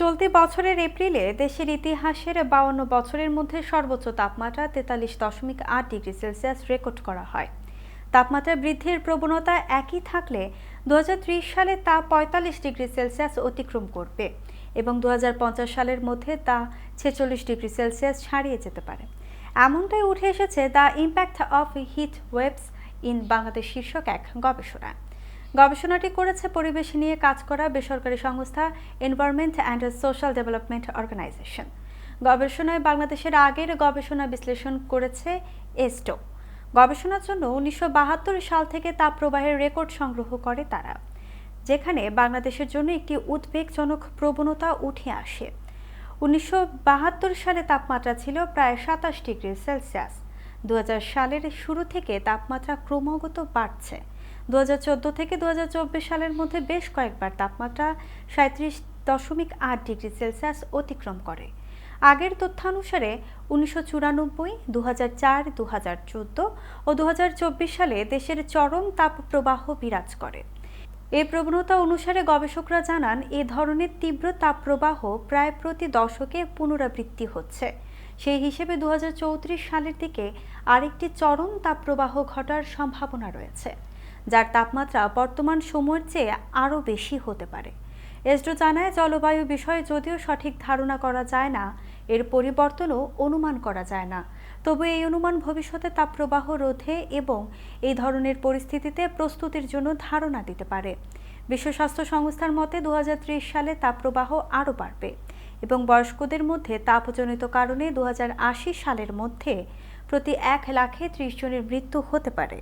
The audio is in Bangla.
চলতি বছরের এপ্রিলে দেশের ইতিহাসের বাউন্ন বছরের মধ্যে সর্বোচ্চ তাপমাত্রা তেতাল্লিশ দশমিক আট ডিগ্রি সেলসিয়াস রেকর্ড করা হয়। তাপমাত্রা বৃদ্ধির প্রবণতা একই থাকলে দু হাজার ত্রিশ সালে তা পঁয়তাল্লিশ ডিগ্রি সেলসিয়াস অতিক্রম করবে এবং দু হাজার পঞ্চাশ সালের মধ্যে তা ছেচল্লিশ ডিগ্রি সেলসিয়াস ছাড়িয়ে যেতে পারে। এমনটাই উঠে এসেছে the impact of heat waves in Bangladesh শীর্ষক এক গবেষণায়। গবেষণাটি করেছে পরিবেশ নিয়ে কাজ করা বেসরকারি সংস্থা environment and social development organisation গবেষণায় বাংলাদেশের আগের গবেষণা বিশ্লেষণ করেছে এস্টো গবেষণার জন্য উনিশশো বাহাত্তর সাল থেকে তাপ প্রবাহের রেকর্ড সংগ্রহ করে তারা, যেখানে বাংলাদেশের জন্য একটি উদ্বেগজনক প্রবণতা উঠে আসে। উনিশশো বাহাত্তর সালে তাপমাত্রা ছিল প্রায় সাতাশ ডিগ্রি সেলসিয়াস। দু হাজার সালের শুরু থেকে তাপমাত্রা ক্রমাগত বাড়ছে। দু হাজার চোদ্দ থেকে দু হাজার চব্বিশ সালের মধ্যে বেশ কয়েকবার তাপমাত্রা সাঁত্রিশ দশমিক আট ডিগ্রি সেলসিয়াস অতিক্রম করে। আগের তথ্যানুসারে উনিশশো চুরানব্বই দু চার ও দুহাজার চব্বিশ সালে দেশের চরম তাপপ্রবাহ বিরাজ করে। এই প্রবণতা অনুসারে গবেষকরা জানান, এ ধরনের তীব্র তাপপ্রবাহ প্রায় প্রতি দশকে পুনরাবৃত্তি হচ্ছে। সেই হিসেবে দু হাজার চৌত্রিশ সালের দিকে আরেকটি চরম তাপপ্রবাহ ঘটার সম্ভাবনা রয়েছে। যার তাপমাত্রা বর্তমান সময়ের চেয়ে আরও বেশি হতে পারে। এসডো জানায়, জলবায়ু বিষয়ে যদিও সঠিক ধারণা করা যায় না, এর পরিবর্তনও অনুমান করা যায় না। তবে এই অনুমান ভবিষ্যতে তাপপ্রবাহ রোধে এবং এই ধরনের পরিস্থিতিতে প্রস্তুতির জন্য ধারণা দিতে পারে। বিশ্ব স্বাস্থ্য সংস্থার মতে দু হাজার ত্রিশ সালে তাপপ্রবাহ আরও বাড়বে এবং বয়স্কদের মধ্যে তাপজনিত কারণে দু হাজার আশি সালের মধ্যে প্রতি এক লাখে ত্রিশ জনের মৃত্যু হতে পারে।